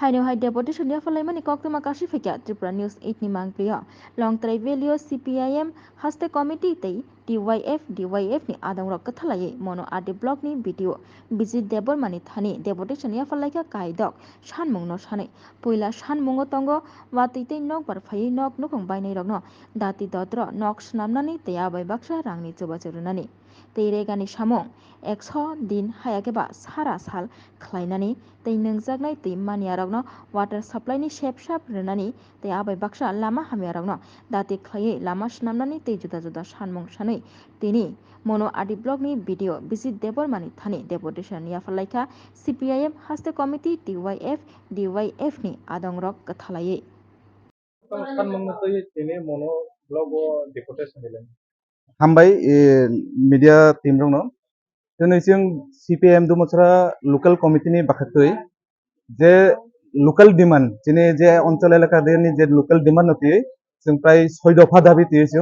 haino hai deputation ya falai mani kok tuma kashi fekya tripura news 8 ni mangpriya long trai velio cpim haste committee tei dyf dyf ni adang rok kathalai mono adi block ni video bijit debor mani thani deputation ya falai ka kaidok sanmung no sanai poila sanmungo tongo watui tei nok bar phai nok nukong bainai rok no dati dotro nok snamnani tei abai baksa rangni chuba churunani tei regani samung ekso din hayakeba sara sal khlainani tei nungjaknai tui maniyarokno water supply ni sep sap rwnani tei abai baksa lama hamyarokno dati khlaiui lama swnamnani tei juda juda sanmung sanui তিনি মনো আডি blog নি video. বিজিত দেবর মানি থানি দেবটেশন ইয়াফালাইখা CPIM, হাস্তে committee, DYF DYF নি আদং রক কথা থালায়ে হামবাই মিডিয়া টিম রং जों सिपिएम লোকাল কমিটি নি बाखातै যে লোকাল ডিমান্ড যে অঞ্চল এলাকা দিয়ে যে লোকাল ডিমান্ড নতি প্রায় ছয় দফা দাবি দিয়েছি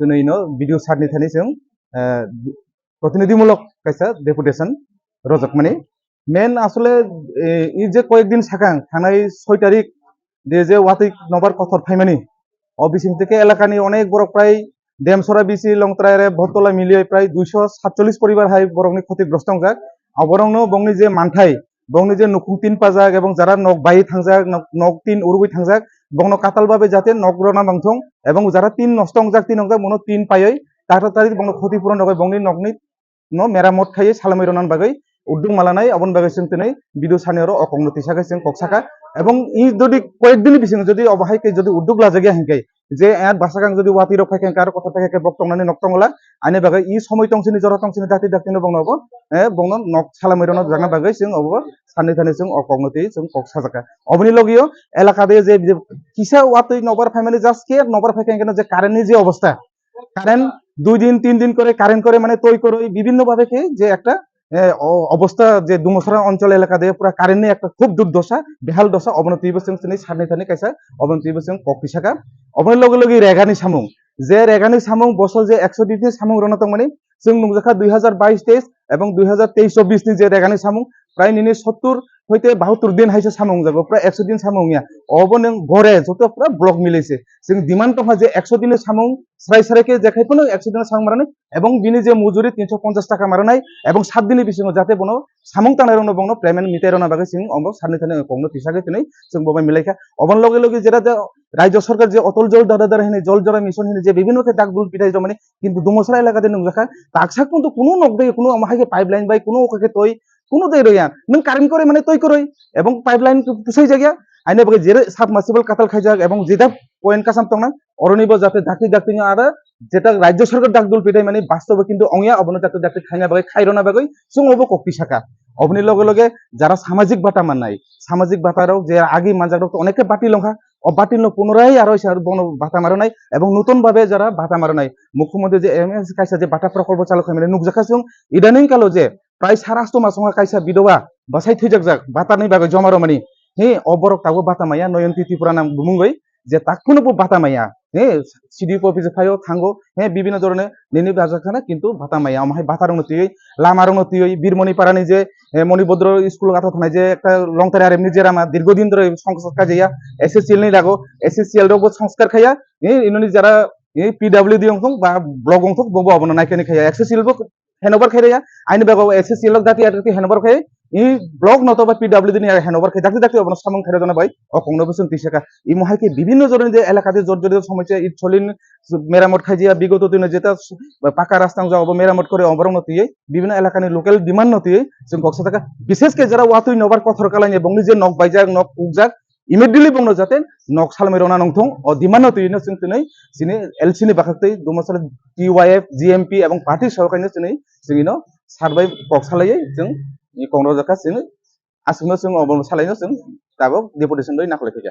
जों दिनै नो भिडिअ सारनि थानि जों प्रतिनिधिमूलक कायसा डेपुटेशन रजकमानि मेन আসলে ই যে কয়েকদিন সাকাং থানায় ছয় তারিখ দিয়ে যে ওয়াতিক নবার কথর ফাইমানি অবিসিং থেকে এলাকানি অনেক বড় প্রায় ডেমসরা বিসি লংত্রায়রে ভরতলা মিলিয়ে প্রায় দুইশো সাতচল্লিশ পরিবার হাই বরংনি ক্ষতিগ্রস্ত যাক অবরংনো বংনি যে মানথাই বংনি যে নুকুং তিন পাজাক এবং যারা নক বাই থাংজাক, নক তিন উরুগুই থাংজাক, বংন কাতাল ভাবে যাতে নক রনা বাংথং এবং যারা তিন নষ্ট নষ্টংজাক, তিন অংজাক মনো তিন পায়ই তারা তারি বংন ক্ষতিপূরণ নগৈ বংনি নকনি ন মেরামত খাইয়ে সালামি রনান বাগৈ, উদ্যোগ মালানাই অবন বাগৈ সেন তেনাই বিদু সানিয়র অকংনতি সাকে সাকাই কক সাকা এবং ই যদি কয়েকদিন বিসিং যদি অবহাইকে যদি উদ্যোগ লাজাগে হিংকাই যে এত ভাষাকাং যদি ওয়াতি রক খাইকে কার কথা থাকে বক্তং নানি নক্তং লা আইনে বাগে ই সময় তংসিনি জরা তংসিনি দাতি দাতি নবং নব, এ বংন নক ছালা মইরন জাগা বাগে সিং অব সানি থানি সিং অকংতি সিং কক সাজাকা। অবনি লগিও এলাকা দে যে কিসা ওয়াতি নবর ফ্যামিলি জাস কে, নবর ফাইকে কেন যে কারেন্টনি যে অবস্থা। কারেন্ট দুই দিন, তিন দিন করে কারেন্ট করে মানে তৈ করে বিভিন্ন ভাবে কি যে একটা অবস্থা যে দুমসরা অঞ্চল এলাকা দিয়ে পুরা কারেন্ট একটা খুব দুর্দশা বেহাল দশা অবনতি বসং তিনি সারনি থানি কাইসা অবনতি বসং ককি সাকা অবনি লগে লগে রেগানি সামুং যে রেগানি সামুং বছর যে একশো দিন সামুং রনতং মানে जों नुजाखा দুই হাজার বাইশ তেইশ এবং দুই হাজার তেইশ চব্বিশনি যে রেগানি সামুং প্রায় নিনি সত্তর হইতে বাহাত্তর দিন হাইছে সামং যাব প্রায় একশো দিন সামংয়া অব নেন ঘরে যত পুরা ব্লক মিলাইছে। जों ডিমান্ড যে একশো দিনে সামং স্রাই সারাইকে দেখাই পো একশো দিনের সামং মারানাই এবং বিনি যে মজুরি তিনশো পঞ্চাশ টাকা মারানাই এবং সাত দিনে বিশ যাতে বনো সামং টানার অন্য বঙ্গ পেমেন্ট মিটাই রানা বাকি সিং অম্ব সারনি থানে তিসাকে তিনি जों ববাই অবন লগে লগে যেটা রাজ্য সরকার যে অটল জল দাদাদার হিনে, জল জরা মিশন হিনে যে বিভিন্ন ক্ষেত্রে দাগ দুল পিঠাই জমানে কিন্তু দুমসরা এলাকাতে নুজাখা তাকসা কিন্তু কোনো নক দেখে কোনো আমাকে পাইপ লাইন বাই, কোনো ওকে তৈরি কোনো দেয় রইয়া নों। কারেন্ট করে মানে তৈ করই। এবং পাইপলাইন পুষাই জায়গা। আইনে বাগে যে সাবমার্সিবল কাতাল খাইজাক এবং যেটা পয়েন্ট কাসাম তংনা অরনিব যাতে ডাকি ডাকি আরা, যেটা রাজ্য সরকার ডাকদুল পিঠাই মানে বাস্তবে কিন্তু অংয়া অবনত ডাকতে ডাকতে খাইনা বাগে খাইরনা বাগৈ जों অব কক্তি শাখা। অবনি লগে লগে যারা সামাজিক ভাতা মাননাই সামাজিক ভাতারও যে আগে মানজাক অনেকে বাটি লঙ্কা অবাটিল পুনরায় আরও বন ভাতা মারনাই এবং নতুন ভাবে যারা ভাতা মারনাই মুখ্যমন্ত্রী যে এম এস কাইসা যে ভাতা প্রকল্প চালক হয় মানে নুকজাখা जों ইদানিং কালো যে প্রায় সারাস্ত মাসঙ্গা কাইসা বিধবা বাসাই থৈজাক যাক ভাতানি বাগে জমারো মানে হে অবরক তাবো ভাতা মাইয়া নয়ন্তী ত্রিপুরা নাম বুমুঙ্গই যে তাকুনো ভাতা মাইয়া হে সিডিপি অফিসে ফাইও থাঙ্গো হে, বিভিন্ন ধরনের নিনি বাজাখানা কিন্তু ভাতা মাইয়া আমায় ভাতার উন্নতি হই লামার উন্নতি হই বীরমণি পারানি যে মণিভদ্র স্কুল কথা থানায় যে একটা লংতারে আর এমনি যে আমার দীর্ঘদিন ধরে সংস্কার যাইয়া এসএসসিএল নেই লাগো এসএসসিএল রোগ সংস্কার খাইয়া ইনুনি যারা পিডাব্লিউডি অংশ বা ব্লক অংশ ববো অবনা নাইকেনি খাইয়া এসএসসিএল হেনবার খাই আইনি বাগো এসএসসিএল জাতি আর হেনবার খাই ই ব্লক নতবা পিডাব্লিউডি নিয়ে হেনবার খাই জাতি জাতি অবনা সামং খাই জানা ভাই অকংন বসুন তিসাকা ই মহাইকে বিভিন্ন ধরনের যে এলাকাতে জর্জরিত সমস্যা ইট চলিন মেরামত খাই দিয়া বিগত দিনে যেটা পাকা রাস্তা যাওয়া মেরামত করে অবরণতি বিভিন্ন এলাকানি লোকাল ডিমান্ড নতি जों গকসা থাকা বিশেষকে যারা ওয়াতুই নবার কথর কালাইনি বংনি যে নক বাইজাক নক উকজাক immediately bongno jaten nok sal merona nongthong o dimano tu ino singtinai sini lc ni bakaktei domosal tyf gmp ebong party sarkar ni sini singino survey koksalai jeng ni kongro jaka sini asungno sing obol salaino sing tabok deputation doi nakhole khija